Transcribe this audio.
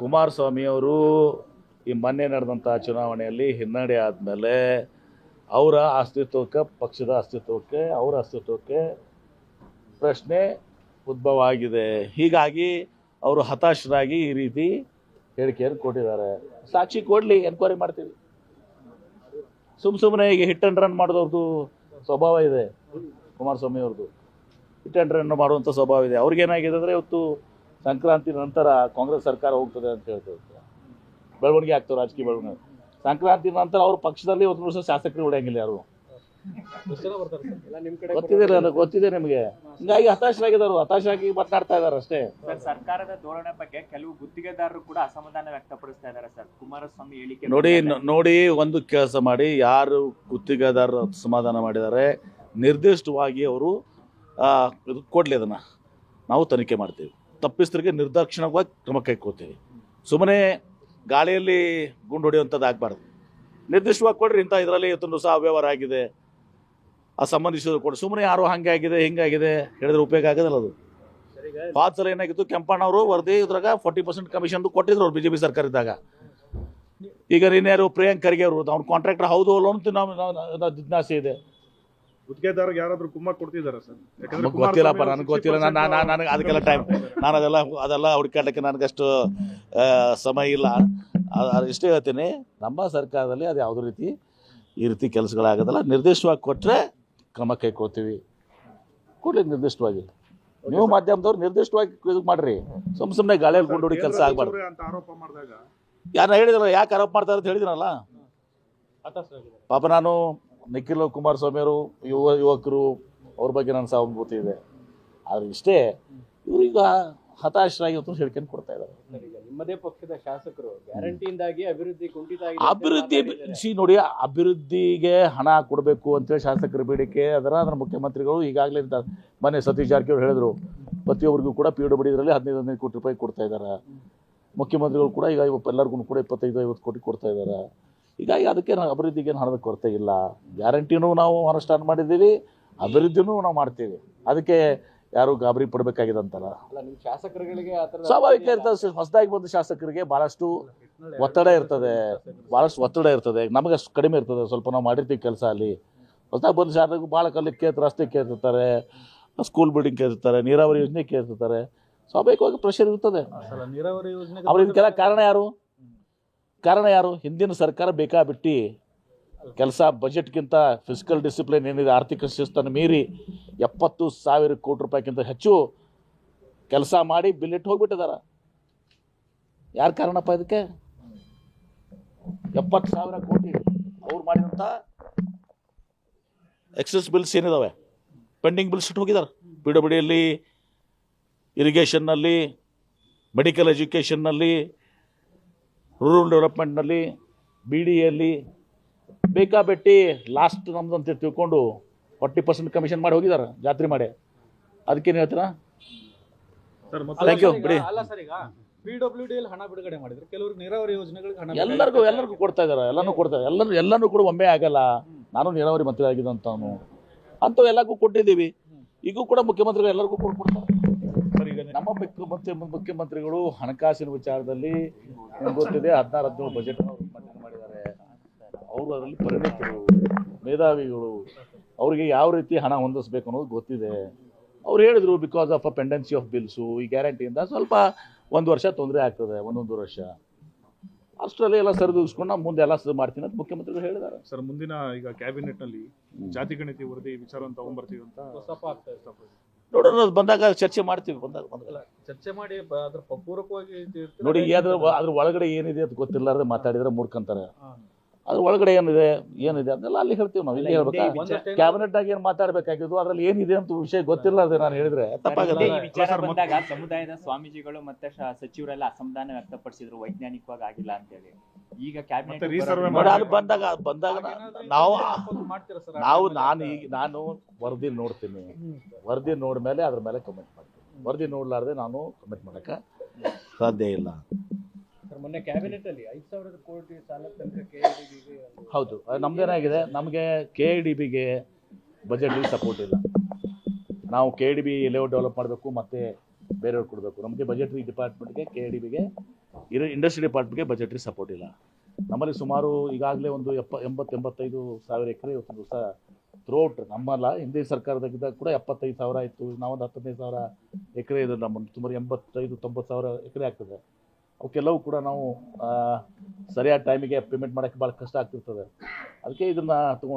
ಕುಮಾರಸ್ವಾಮಿ ಅವರು ಈ ಮೊನ್ನೆ ನಡೆದಂಥ ಚುನಾವಣೆಯಲ್ಲಿ ಹಿನ್ನಡೆ ಆದಮೇಲೆ ಅವರ ಅಸ್ತಿತ್ವಕ್ಕೆ, ಪಕ್ಷದ ಅಸ್ತಿತ್ವಕ್ಕೆ, ಅವರ ಅಸ್ತಿತ್ವಕ್ಕೆ ಪ್ರಶ್ನೆ ಉದ್ಭವ ಆಗಿದೆ. ಹೀಗಾಗಿ ಅವರು ಹತಾಶರಾಗಿ ಈ ರೀತಿ ಹೇಳಿಕೆಯನ್ನು ಕೊಟ್ಟಿದ್ದಾರೆ. ಸಾಕ್ಷಿ ಕೊಡಲಿ, ಎನ್ಕ್ವೈರಿ ಮಾಡ್ತೀವಿ. ಸುಮ್ಮ ಸುಮ್ಮನೆ ಈಗ ಹಿಟ್ ಆ್ಯಂಡ್ ರನ್ ಮಾಡೋದವ್ರದ್ದು ಸ್ವಭಾವ ಇದೆ, ಕುಮಾರಸ್ವಾಮಿ ಅವ್ರದ್ದು ಹಿಟ್ ಆ್ಯಂಡ್ ರನ್ ಮಾಡುವಂಥ ಸ್ವಭಾವ ಇದೆ. ಅವ್ರಿಗೇನಾಗಿದೆ ಅಂದರೆ ಇವತ್ತು ಸಂಕ್ರಾಂತಿ ನಂತರ ಕಾಂಗ್ರೆಸ್ ಸರ್ಕಾರ ಹೋಗ್ತದೆ ಅಂತ ಹೇಳ್ತಾರೆ ಬೆಳವಣಿಗೆ ಆಗ್ತವೆ ರಾಜಕೀಯ ಬೆಳವಣಿಗೆ ಸಂಕ್ರಾಂತಿ ನಂತರ ಅವ್ರ ಪಕ್ಷದಲ್ಲಿ ಒಂದು ವರ್ಷ ಶಾಸಕರು ಉಳಿಯಂಗಿಲ್ಲ ಯಾರು? ಗೊತ್ತಿದೆ ನನಗೆ ಗೊತ್ತಿದೆ ನಿಮಗೆ. ಹಿಂಗಾಗಿ ಹತಾಶರಾಗಿದ್ದಾರೆ ಹತಾಶರಾಗಿ ಮಾತನಾಡ್ತಾ ಇದ್ದಾರೆ ಅಷ್ಟೇ. ಸರ್ ಸರ್ಕಾರದ ಧೋರಣೆ ಬಗ್ಗೆ ಕೆಲವು ಗುತ್ತಿಗೆದಾರರು ಕೂಡ ಅಸಮಾಧಾನ ವ್ಯಕ್ತಪಡಿಸ್ತಾ ಇದಾರೆ ಸರ್. ಕುಮಾರಸ್ವಾಮಿ ಹೇಳಿಕೆ ನೋಡಿ ನೋಡಿ ಒಂದು ಕೆಲಸ ಮಾಡಿ ಯಾರು ಗುತ್ತಿಗೆದಾರರು ಅಸಮಾಧಾನ ಮಾಡಿದ್ದಾರೆ ನಿರ್ದಿಷ್ಟವಾಗಿ ಅವರು ಕೊಡಲಿ ಅದನ್ನು. ನಾವು ತನಿಖೆ ಮಾಡ್ತೀವಿ. ತಪ್ಪಿಸ್ತರಿಗೆ ನಿರ್ದಾಕ್ಷಿಣ್ಯವಾಗಿ ಕ್ರಮ ಕೈಕೋತೀವಿ ಸುಮ್ಮನೆ ಗಾಳಿಯಲ್ಲಿ ಗುಂಡು ಹೊಡೆಯುವಂಥದ್ದು ಆಗಬಾರ್ದು. ನಿರ್ದಿಷ್ಟವಾಗಿ ಕೊಡ್ರಿ, ಇಂಥ ಇದರಲ್ಲಿ ಇವತ್ತೊಂದು ಸಹ ಅವ್ಯವಹಾರ ಆಗಿದೆ. ಆ ಸಂಬಂಧಿಸಿದ್ರು ಕೊಡಿ ಸುಮ್ಮನೆ ಯಾರು ಹಂಗೆ ಆಗಿದೆ ಹಿಂಗಾಗಿದೆ ಹೇಳಿದ್ರೆ ಉಪಯೋಗ ಆಗೋದಿಲ್ಲ ಅದು. ಪಾತ್ ಸಲ ಏನಾಗಿತ್ತು ಕೆಂಪಣ್ಣವರು ವರದಿ ಇದ್ರಾಗ ಫಾರ್ಟಿ ಪರ್ಸೆಂಟ್ ಕಮಿಷನ್ ಕೊಟ್ಟಿದ್ರು ಅವ್ರು ಬಿ ಜೆ ಪಿ ಸರ್ಕಾರ ಇದ್ದಾಗ. ಈಗ ನೀನ್ಯಾರು ಪ್ರಿಯಾಂಕ್ ಖರ್ಗೆ ಅವರು ಅವ್ನ ಕಾಂಟ್ರಾಕ್ಟರ್ ಹೌದು ಅಲ್ಲೋ ಅಂತ ನಾವು ಜಿಜ್ಞಾಸೆ ಇದೆ. ಗುತ್ತಿಗೆದಾರರಿಗೆ ಯಾರಾದ್ರೂ ಕುಮ್ಮಕ್ ಕೊಡ್ತಿದಾರ ಸರ್? ಯಾಕಂದ್ರೆ ನಮ್ಗೆ ಗೊತ್ತಿಲ್ಲಪ್ಪ ಕುಮಾರಸ್ವಾಮಿ ನನಗೆ ಗೊತ್ತಿಲ್ಲ. ನಾನು ನಾನು ನನಗೆ ಅದಕ್ಕೆಲ್ಲ ಟೈಮ್ ನಾನು ಅದೆಲ್ಲ ಅದೆಲ್ಲ ಹುಡುಕಾಡಕ್ಕೆ ನನಗಷ್ಟು ಆ, ಸಮಯ ಇಲ್ಲ. ಆ- ಇಷ್ಟೇ ಹೇಳ್ತೀನಿ. ನಮ್ಮ ಸರ್ಕಾರದಲ್ಲಿ ಅದು ಯಾವುದೇ ರೀತಿ ಈ ರೀತಿ ಕೆಲಸಗಳಾಗೋದಲ್ಲ. ನಿರ್ದಿಷ್ಟವಾಗಿ ಕೊಟ್ಟರೆ ಕ್ರಮ ಕೈಗೊಳ್ತೀವಿ. ಕೊಡ್ಲಿ ನಿರ್ದಿಷ್ಟವಾಗಿ. ನೀವು ಮಾಧ್ಯಮದವ್ರು ನಿರ್ದಿಷ್ಟವಾಗಿ ಇದು ಮಾಡ್ರಿ. ಸುಮ್ ಸುಮ್ಮನೆ ಗಾಳಿಯಲ್ಲಿ ಕೊಂಡೋಡಿ ಕೆಲಸ ಆಗ್ಬಾರ್ದು. ಆಗಬಾರ್ದು ಸಚಿವರೇ ಅಂತ ಆರೋಪ ಮಾಡಿದಾಗ ಯಾರು ಹೇಳಿದ್ರಲ್ಲ ಯಾಕೆ ಆರೋಪ ಮಾಡ್ತಾರೆ ಅಂತ ಹೇಳಿದ್ರಲ್ಲ ಪಾಪ ನಾನು ನಿಖಿಲ್ ಕುಮಾರಸ್ವಾಮಿ ಅವರು ಯುವ ಯುವಕರು ಅವ್ರ ಬಗ್ಗೆ ನನ್ನ ಸಹಾನುಭೂತಿ ಇದೆ. ಆದ್ರೆ ಇಷ್ಟೇ ಇವ್ರೀಗ ಹತಾಶರಾಗಿ ಅಂತ ಹೇಳ್ಕೊಂಡು ಕೊಡ್ತಾ ಇದ್ದಾರೆ. ನಿಮ್ಮದೇ ಪಕ್ಷದ ಶಾಸಕರು ಗ್ಯಾರಂಟಿಯಿಂದಾಗಿ ಅಭಿವೃದ್ಧಿ ಕುಂಠಿತ ಅಭಿವೃದ್ಧಿ ಸಿ ನೋಡಿ ಅಭಿವೃದ್ಧಿಗೆ ಹಣ ಕೊಡಬೇಕು ಅಂತೇಳಿ ಶಾಸಕರ ಬೇಡಿಕೆ ಅದರ ಅದರ ಮುಖ್ಯಮಂತ್ರಿಗಳು ಈಗಾಗಲೇ ಇದ್ದಾರೆ. ಮೊನ್ನೆ ಸತೀಶ್ ಜಾರಕಿಹೊಳಿ ಹೇಳಿದ್ರು ಪ್ರತಿಯೊಬ್ಬರಿಗೂ ಕೂಡ ಪಿ ಡಬ್ಲ್ಯೂ ಇದರಲ್ಲಿ ಹದಿನೈದು ಹದಿನೈದು ಕೋಟಿ ರೂಪಾಯಿ ಕೊಡ್ತಾ ಇದ್ದಾರೆ. ಮುಖ್ಯಮಂತ್ರಿಗಳು ಕೂಡ ಈಗ ಇವತ್ತು ಎಲ್ಲರಿಗೂ ಕೂಡ ಇಪ್ಪತ್ತೈದು ಐವತ್ತು ಕೋಟಿ ಕೊಡ್ತಾ ಇದ್ದಾರೆ. ಹೀಗಾಗಿ ಅದಕ್ಕೆ ನಾವು ಅಭಿವೃದ್ಧಿಗೆ ಏನು ಹಣದ ಕೊರತೆ ಇಲ್ಲ. ಗ್ಯಾರಂಟಿನೂ ನಾವು ಅನುಷ್ಠಾನ ಮಾಡಿದ್ದೀವಿ ಅಭಿವೃದ್ಧಿನೂ ನಾವು ಮಾಡ್ತೀವಿ. ಅದಕ್ಕೆ ಯಾರು ಗಾಬರಿ ಪಡಬೇಕಾಗಿದೆ ಅಂತಲ್ಲ. ಶಾಸಕರುಗಳಿಗೆ ಸ್ವಾಭಾವಿಕ ಇರ್ತದೆ ಹೊಸದಾಗಿ ಬಂದ ಶಾಸಕರಿಗೆ ಬಹಳಷ್ಟು ಒತ್ತಡ ಇರ್ತದೆ. ಬಹಳಷ್ಟು ಒತ್ತಡ ಇರ್ತದೆ. ನಮಗೆ ಅಷ್ಟು ಕಡಿಮೆ ಇರ್ತದೆ. ಸ್ವಲ್ಪ ನಾವು ಮಾಡಿರ್ತೀವಿ ಕೆಲಸ ಅಲ್ಲಿ. ಹೊಸದಾಗಿ ಬಂದ ಶಾಸಕರು ಭಾಳ ಕಲ್ಲಿ ಕೇಳ್ತ ರಸ್ತೆ ಕೇಳ್ತಿರ್ತಾರೆ. School building ಕೇಳ್ತಿರ್ತಾರೆ. ನೀರಾವರಿ ಯೋಜನೆ ಕೇಳ್ತಿರ್ತಾರೆ. ಸ್ವಾಭಾವಿಕವಾಗಿ ಪ್ರೆಷರ್ ಇರ್ತದೆ. ನೀರಾವರಿ ಯೋಜನೆ ಅವ್ರು ಇದಕ್ಕೆಲ್ಲ ಕಾರಣ ಯಾರು? ಕಾರಣ ಯಾರು? ಹಿಂದಿನ ಸರ್ಕಾರ ಬೇಕಾಬಿಟ್ಟು ಕೆಲಸ ಬಜೆಟ್ಗಿಂತ ಫಿಸಿಕಲ್ ಡಿಸಿಪ್ಲಿನ್ ಏನಿದೆ, ಆರ್ಥಿಕ ಶಿಸ್ತನ್ನು ಮೀರಿ ಎಪ್ಪತ್ತು ಸಾವಿರ ಕೋಟಿ ರೂಪಾಯಿಗಿಂತ ಹೆಚ್ಚು ಕೆಲಸ ಮಾಡಿ ಬಿಲ್ ಇಟ್ಟು ಹೋಗ್ಬಿಟ್ಟಿದಾರ. ಯಾರು ಕಾರಣಪ್ಪ ಇದಕ್ಕೆ? ಎಪ್ಪತ್ತು ಸಾವಿರ ಕೋಟಿ ಅವ್ರು ಮಾಡಿದಂಥ ಎಕ್ಸಸ್ ಬಿಲ್ಸ್ ಏನಿದಾವೆ? ಪೆಂಡಿಂಗ್ ಬಿಲ್ಸ್ ಇಟ್ಟು ಹೋಗಿದ್ದಾರೆ ಪಿ ಡಬ್ಲ್ಯೂ ಡಿಯಲ್ಲಿ ಇರಿಗೇಷನ್ನಲ್ಲಿ ಮೆಡಿಕಲ್ ಎಜುಕೇಷನ್ನಲ್ಲಿ ರೂರಲ್ ಡೆವಲಪ್ಮೆಂಟ್ನಲ್ಲಿ ಬಿ ಡಿಯಲ್ಲಿ ಬೇಕಾಬಿಟ್ಟು ಲಾಸ್ಟ್ ನಮ್ದು ಅಂತ ತಿಳ್ಕೊಂಡು ಫಾರ್ಟಿ ಪರ್ಸೆಂಟ್ ಕಮಿಷನ್ ಮಾಡಿ ಹೋಗಿದ್ದಾರೆ ಜಾತ್ರೆ ಮಾಡಿ. ಅದಕ್ಕೇನು ಹೇಳ್ತೀರಾ? ಸರ್ ಯು ಬಿಡಿ. ಅಲ್ಲ ಸರ್ ಈಗ ಪಿ ಡಬ್ಲ್ಯೂ ಹಣ ಬಿಡುಗಡೆ ಮಾಡಿದ್ರು ಕೆಲವರು ನೀರಾವರಿ ಯೋಜನೆಗಳಿಗೆ ಹಣ ಎಲ್ಲರಿಗೂ ಎಲ್ಲರಿಗೂ ಕೊಡ್ತಾ ಇದ್ದಾರೆ ಎಲ್ಲನೂ ಕೊಡ್ತಾರೆ ಎಲ್ಲರೂ ಎಲ್ಲನೂ ಕೂಡ ಒಮ್ಮೆ ಆಗಲ್ಲ. ನಾನು ನೀರಾವರಿ ಮಂತ್ರಿ ಆಗಿದ್ದಂಥವನು ಅಂಥವು ಎಲ್ಲಕ್ಕೂ ಕೊಟ್ಟಿದ್ದೀವಿ. ಈಗೂ ಕೂಡ ಮುಖ್ಯಮಂತ್ರಿಗಳು ಎಲ್ಲರಿಗೂ ಕೊಡ್- ನಮ್ಮ ಮುಖ್ಯ ಮುಖ್ಯಮಂತ್ರಿಗಳು ಹಣಕಾಸಿನ ವಿಚಾರದಲ್ಲಿ ನಿಮ್ಗೆ ಗೊತ್ತಿದೆ ಹದಿನಾರು ಹದಿನೇಳು ಬಜೆಟ್ ಮಂಡನೆ ಮಾಡಿದ್ದಾರೆ. ಅವರು ಅದರಲ್ಲಿ ಪರಿಣಿತರು ಮೇಧಾವಿಗಳು ಅವರಿಗೆ ಯಾವ ರೀತಿ ಹಣ ಹೊಂದಿಸ್ಬೇಕು ಅನ್ನೋದು ಗೊತ್ತಿದೆ. ಅವ್ರು ಹೇಳಿದ್ರು because of a pendency of bills ಈ ಗ್ಯಾರಂಟಿಯಿಂದ ಸ್ವಲ್ಪ ಒಂದು ವರ್ಷ ತೊಂದರೆ ಆಗ್ತದೆ ಒಂದೊಂದು ವರ್ಷ. ಅಷ್ಟರಲ್ಲಿ ಎಲ್ಲ ಸರಿದೂಗಿಸ್ಕೊಂಡು ನಾವು ಮುಂದೆ ಎಲ್ಲ ಸರಿ ಮಾಡ್ತೀನಿ ಅಂತ ಮುಖ್ಯಮಂತ್ರಿಗಳು ಹೇಳಿದ್ದಾರೆ. ಸರ್ ಮುಂದಿನ ಈಗ ಕ್ಯಾಬಿನೆಟ್ನಲ್ಲಿ ಜಾತಿ ಗಣತಿ ವರದಿ ವಿಚಾರವನ್ನು ತಗೊಂಡ್ಬರ್ತೀವಿ ಅಂತ ಪ್ರಸ್ತಾಪ ಆಗ್ತಾ ಇದೆ ನೋಡೋಣ ಅದು ಬಂದಾಗ ಚರ್ಚೆ ಮಾಡ್ತೀವಿ ಬಂದಾಗ ಬಂದಾಗ. ಚರ್ಚೆ ಮಾಡಿ ಅದ್ರ ಪೂರಕವಾಗಿ ನೋಡಿ ಅದ್ರ ಅದ್ರ ಒಳಗಡೆ ಏನಿದೆ ಅಂತ ಗೊತ್ತಿಲ್ಲಾರ್ದೆ ಮಾತಾಡಿದ್ರೆ ಮೂರ್ಖಂತಾರೆ. ಅದ್ರ ಒಳಗಡೆ ಏನಿದೆ ಏನಿದೆ ಅದನ್ನೆಲ್ಲ ಅಲ್ಲಿ ಹೇಳ್ತೀವಿ ನಾವು ಇಲ್ಲಿ ಹೇಳ್ಬೇಕಾ? ಕ್ಯಾಬಿನೆಟ್ ಆಗಿ ಏನು ಮಾತಾಡ್ಬೇಕಾಗಿದ್ದು ಅದ್ರಲ್ಲಿ ಏನಿದೆ ಅಂತ ವಿಷಯ ಗೊತ್ತಿಲ್ಲಾರ್ದೆ ನಾನು ಹೇಳಿದ್ರೆ. ತಪ್ಪಾಗುತ್ತೆ. ವಿಚಾರ ಬಂದಾಗ ಸಮುದಾಯದ ಸ್ವಾಮೀಜಿಗಳು ಮತ್ತೆ ಸಚಿವರೆಲ್ಲ ಅಸಮಾಧಾನ ವ್ಯಕ್ತಪಡಿಸಿದ್ರು ವೈಜ್ಞಾನಿಕವಾಗಿ ಆಗಿಲ್ಲ ಅಂತೇಳಿ. ಈಗ ಕ್ಯಾಬಿನೆಟ್ ಬಂದಾಗ ಬಂದಾಗ ನಾವು ಪ್ರಪೋಸ್ ಮಾಡ್ತೀರಾ ಸರ್? ನಾವು ನಾನು ಈಗ ನಾನು ವರದಿ ನೋಡ್ತೀನಿ. ವರದಿ ನೋಡ್ಮೇಲೆ ಅದ್ರ ಮೇಲೆ ಕಮೆಂಟ್ ಮಾಡ್ತೀನಿ. ವರದಿ ನೋಡ್ಲಾರ್ದೆ ನಾನು ಕಮೆಂಟ್ ಮಾಡಕ್ಕೆ ಸಾಧ್ಯ ಇಲ್ಲ. ಸರ್ ಮೊನ್ನೆ ಕ್ಯಾಬಿನೆಟ್ ಅಲ್ಲಿ ಐದ್ ಸಾವಿರದ ಕೋಟಿ ಸಾಲ ತನಕ ಕೆ ಹೌದು. ಅದು ನಮ್ದೇನಾಗಿದೆ? ನಮಗೆ ಕೆ ಡಿ ಬಿಗೆ ಬಜೆಟಲ್ಲಿ ಸಪೋರ್ಟ್ ಇಲ್ಲ. ನಾವು K D B layout develop ಮಾಡಬೇಕು ಮತ್ತೆ ಬೇರೆಯವ್ರಿಗೆ ಕೊಡಬೇಕು. ನಮಗೆ ಬಜೆಟ್ರಿ ಡಿಪಾರ್ಟ್ಮೆಂಟ್ಗೆ ಕೆ ಡಿ ಬಿಗೆ ಇರೋ ಇಂಡಸ್ಟ್ರಿ ಡಿಪಾರ್ಟ್ಮೆಂಟ್ಗೆ ಬಜೆಟ್ರಿ ಸಪೋರ್ಟ್ ಇಲ್ಲ. ನಮ್ಮಲ್ಲಿ ಸುಮಾರು ಈಗಾಗಲೇ ಒಂದು ಎಪ್ಪ, ಎಂಬತ್ತೆಂಬತ್ತೈದು ಸಾವಿರ ಎಕರೆ ಒಂದು ದಿವಸ ಥ್ರೋಟ್ ನಮ್ಮಲ್ಲ ಹಿಂದಿನ ಸರ್ಕಾರದಾಗಿದ್ದಾಗ ಕೂಡ ಎಪ್ಪತ್ತೈದು ಸಾವಿರ ಇತ್ತು ನಾವೊಂದು ಹತ್ತೈದು ಸಾವಿರ ಎಕರೆ ಇದೆ ನಮ್ಮನ್ನು, ಸುಮಾರು ಎಂಬತ್ತೈದು, ತೊಂಬತ್ತು ಸಾವಿರ ಎಕರೆ ಆಗ್ತದೆ. ಅವಕ್ಕೆಲ್ಲವೂ ಕೂಡ ನಾವು ಸರಿಯಾದ ಟೈಮಿಗೆ ಪೇಮೆಂಟ್ ಮಾಡೋಕ್ಕೆ ಭಾಳ ಕಷ್ಟ ಆಗ್ತಿರ್ತದೆ. ಅದಕ್ಕೆ ಇದನ್ನು ತಗೊಂಡು